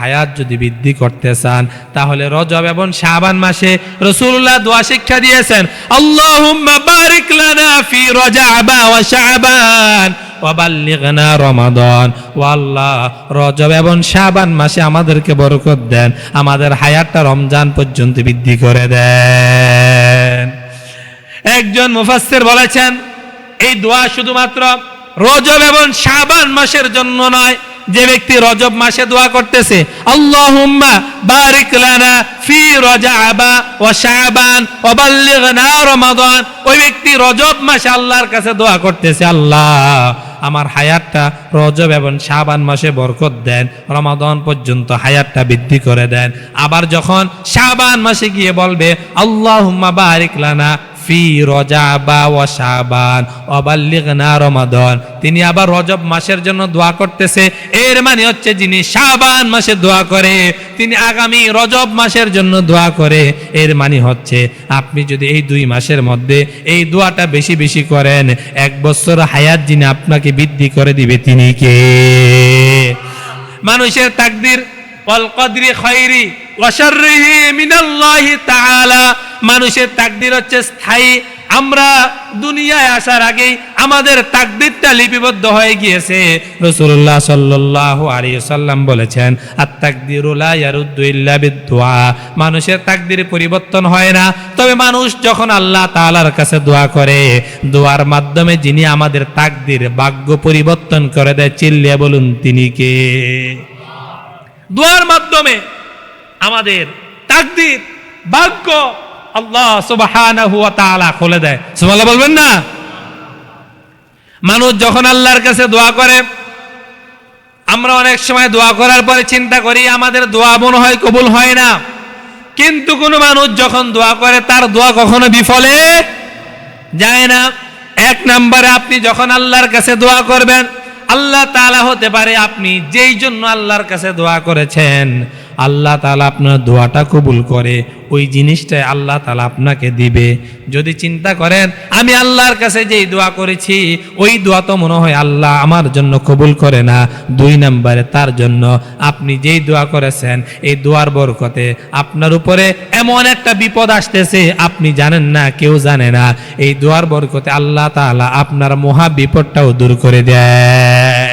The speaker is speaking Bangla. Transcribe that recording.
হায়াত যদি বৃদ্ধি করতে চান, তাহলে রজব এবং শাবান মাসে রসুল্লাহ দোয়া শিক্ষা দিয়েছেন, আল্লাহুম্মা ওয়া শাবান ওয়াবাল্লিগনা রমাদান। ও আল্লাহ, রজব এবং শাবান মাসে আমাদেরকে দেন, আমাদের হায়াতটা রমজান পর্যন্ত বৃদ্ধি করে দেন। একজন মুফাসসির বলেছেন, এই দোয়া শুধুমাত্র রজব এবং শাবান মাসের জন্য নয় যে ব্যক্তি রজব মাসে দোয়া করতেছে, আল্লাহুম্মা বারিক লানা ফি রজাবা ওয়া শাবান ওয়া ওই ব্যক্তি রজব মাসে আল্লাহর কাছে দোয়া করতেছে, আল্লাহ, আমার হায়াতটা রজব এবং শাবান মাসে বরকত দেন, রমাদন পর্যন্ত হায়াতটা বৃদ্ধি করে দেন। আবার যখন শাবান মাসে গিয়ে বলবে, আল্লাহুম্মা বারিক লানা ফি রজাবা ওয়া শাবান, অবাল্লিগনা রমাদান। তিনি আবার রজব মাসের জন্য দোয়া করতেছে। এর মানে হচ্ছে যিনি শাবান মাসে দোয়া করে, তিনি আগামী রজব মাসের জন্য দোয়া করে। এর মানে হচ্ছে আপনি যদি এই দুই মাসের মধ্যে এই দোয়াটা বেশি বেশি করেন, এক বছর হায়াত যিনি আপনাকে বৃদ্ধি করে দিবে তিনি কে? মানুষের তাকদির মানুষের তাকদির হচ্ছে স্থায়ী। আমরা দুনিয়ায় আসার আগেই আমাদের তাকদিরটা লিপিবদ্ধ হয়ে গিয়েছে। রাসূলুল্লাহ সাল্লাল্লাহু আলাইহি সাল্লাম বলেছেন আত তাকদিরু লা ইয়ারুদ্দু ইল্লা বিদুআ মানুষের তাকদির পরিবর্তন হয় না। তবে মানুষ যখন আল্লাহ তাআলার কাছে দোয়া করে, দোয়ার মাধ্যমে যিনি আমাদের তাকদির, ভাগ্য পরিবর্তন করে দেয়, চিল্লিয়ে বলুন, তিনি কে? দোয়ার মাধ্যমে আমাদের তাকদির, ভাগ্য আল্লাহ তাআলা খুলে দেয়। সুবহানাল্লাহ বলবেন না? মানুষ যখন আল্লাহর কাছে দোয়া করে, আমরা অনেক সময় দোয়া করার পরে চিন্তা করি, আমাদের দোয়া মনে হয় কবুল হয় না। কিন্তু কোনো মানুষ যখন দোয়া করে, তার দোয়া কখনো বিফলে যায় না। এক নম্বরে আপনি যখন আল্লাহর কাছে দোয়া করবেন আল্লাহ তালা হতে পারে আপনি যেই জন্য আল্লাহর কাছে দোয়া করেছেন। আল্লাহ তাআলা আপনার দোয়াটা কবুল করে, ওই জিনিসটাই আল্লাহ তালা আপনাকে দিবে। যদি চিন্তা করেন, আমি আল্লাহর কাছে যেই দোয়া করেছি, ওই দোয়া তো মনে হয় আল্লাহ আমার জন্য কবুল করে না। দুই নম্বরে তার জন্য আপনি যেই দোয়া করেছেন, এই দোয়ার বরকতে আপনার উপরে এমন একটা বিপদ আসতেছে, আপনি জানেন না, কেউ জানে না। এই দোয়ার বরকতে আল্লাহ তাআলা আপনার মহা বিপদটাও দূর করে দেয়।